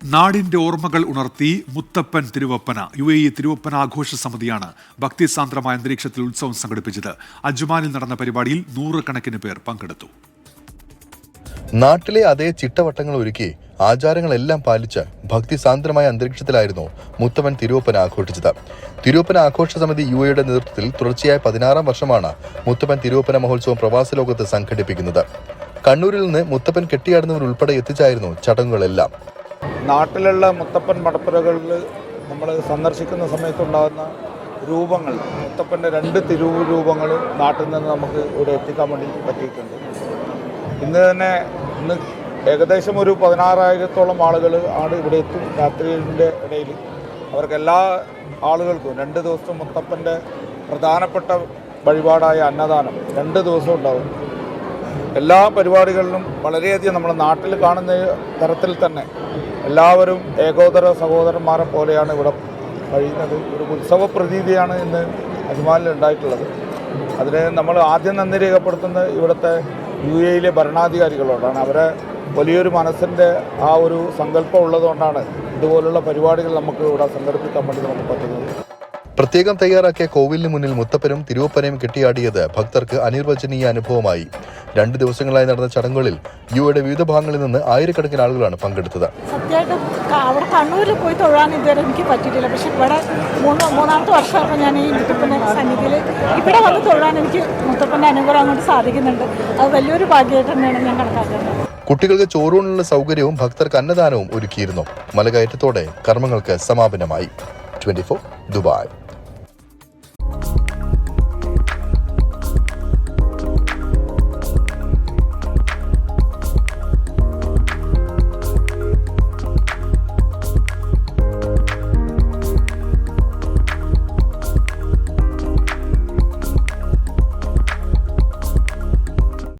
നാടിന്റെ ഓർമ്മകൾ ഉണർത്തി Muthappan Thiruvappana U A E Thiruvappana ആഘോഷ സമിതിയാണ് ഭക്തിസാന്ദ്രമായ അന്തരീക്ഷത്തിൽ ഉത്സവം സംഘടിപ്പിച്ചത്. അജ്മാനിൽ നടന്ന പരിപാടിയിൽ നൂറുകണക്കിന് പേർ പങ്കെടുത്തു. നാട്ടിലെ അതേ ചിട്ടവട്ടങ്ങൾ ഒരുക്കി ആചാരങ്ങളെല്ലാം പാലിച്ച് ഭക്തിസാന്ദ്രമായ അന്തരീക്ഷത്തിലായിരുന്നു മുത്തവൻ തിരുവപ്പന ആഘോഷിച്ചത്. തിരുവപ്പന ആഘോഷ സമിതി യു എയുടെ നേതൃത്വത്തിൽ തുടർച്ചയായ പതിനാറാം വർഷമാണ് മുത്തപ്പൻ തിരുവപ്പന മഹോത്സവം പ്രവാസ ലോകത്ത് സംഘടിപ്പിക്കുന്നത്. കണ്ണൂരിൽ നിന്ന് മുത്തപ്പൻ കെട്ടിയാടുന്നവരുൾപ്പെടെ എത്തിച്ചായിരുന്നു ചടങ്ങുകളെല്ലാം. നാട്ടിലുള്ള മുത്തപ്പൻ മടപ്പുരകളിൽ നമ്മൾ സന്ദർശിക്കുന്ന സമയത്തുണ്ടാകുന്ന രൂപങ്ങൾ മുത്തപ്പന്റെ രണ്ട് തിരുരൂപങ്ങൾ നാട്ടിൽ നിന്ന് നമുക്ക് ഇവിടെ എത്തിക്കാൻ വേണ്ടി പറ്റിയിട്ടുണ്ട്. ഇന്ന് തന്നെ ഇന്ന് ഏകദേശം ഒരു പതിനാറായിരത്തോളം ആളുകൾ ആണ് ഇവിടെ എത്തും രാത്രിയുടെ ഇടയിൽ. അവർക്ക് എല്ലാ ആളുകൾക്കും രണ്ട് ദിവസം മുത്തപ്പന്റെ പ്രധാനപ്പെട്ട വഴിപാടായ അന്നദാനം രണ്ട് ദിവസം ഉണ്ടാവും. എല്ലാ പരിപാടികളിലും വളരെയധികം നമ്മുടെ നാട്ടിൽ കാണുന്ന തരത്തിൽ തന്നെ എല്ലാവരും ഏകോദര സഹോദരന്മാരെ പോലെയാണ് ഇവിടെ കഴിയുന്നത്. ഒരു ഉത്സവ പ്രതീതിയാണ് ഇന്ന് അജ്മാലിൽ ഉണ്ടായിട്ടുള്ളത്. അതിന് നമ്മൾ ആദ്യം നന്ദി രേഖപ്പെടുത്തുന്നത് ഇവിടുത്തെ യു എയിലെ ഭരണാധികാരികളോടാണ്. അവരെ വലിയൊരു മനസ്സിന്റെ ആ ഒരു സങ്കല്പം ഉള്ളതുകൊണ്ടാണ് ഇതുപോലുള്ള പരിപാടികൾ നമുക്ക് ഇവിടെ സംഘടിപ്പിക്കാൻ വേണ്ടി നമുക്ക് പറ്റുന്നത്. പ്രത്യേകം തയ്യാറാക്കിയ കോവിലിന് മുന്നിൽ മുത്തപ്പനും തിരുവപ്പനയും കെട്ടിയാടിയത് ഭക്തർക്ക് അനിർവചനീയ അനുഭവമായി. രണ്ട് ദിവസങ്ങളായി നടന്ന ചടങ്ങുകളിൽ യുവയുടെ വിവിധ ഭാഗങ്ങളിൽ നിന്ന് ആയിരക്കണക്കിന് ആളുകളാണ് പങ്കെടുത്തത്. സത്യമായിട്ടും അവിടെ കണ്ണൂരിൽ പോയി തൊഴാൻ ഇതുവരെ എനിക്ക് പറ്റിയിട്ടില്ല. പക്ഷെ ഇവിടെ മൂന്ന് മൂന്നാമത്തെ വർഷമാണ് ഞാൻ ഈ മുത്തപ്പന്റെ സന്നിധിയിൽ ഇവിടെ വന്ന് തൊഴാൻ എനിക്ക് മുത്തപ്പന്റെ അനുഗ്രഹം കൊണ്ട് സാധിക്കുന്നുണ്ട്. അത് വലിയൊരു ഭാഗ്യമായിട്ട് തന്നെയാണ് ഞാൻ കണക്കാക്കുന്നത്. കുട്ടികൾക്ക് ചോറൂണിനുള്ള സൗകര്യവും ഭക്തർക്ക് അന്നദാനവും ഒരുക്കിയിരുന്നു. മലകയറ്റത്തോടെ കർമ്മങ്ങൾക്ക് സമാപനമായി. Twenty Dubai.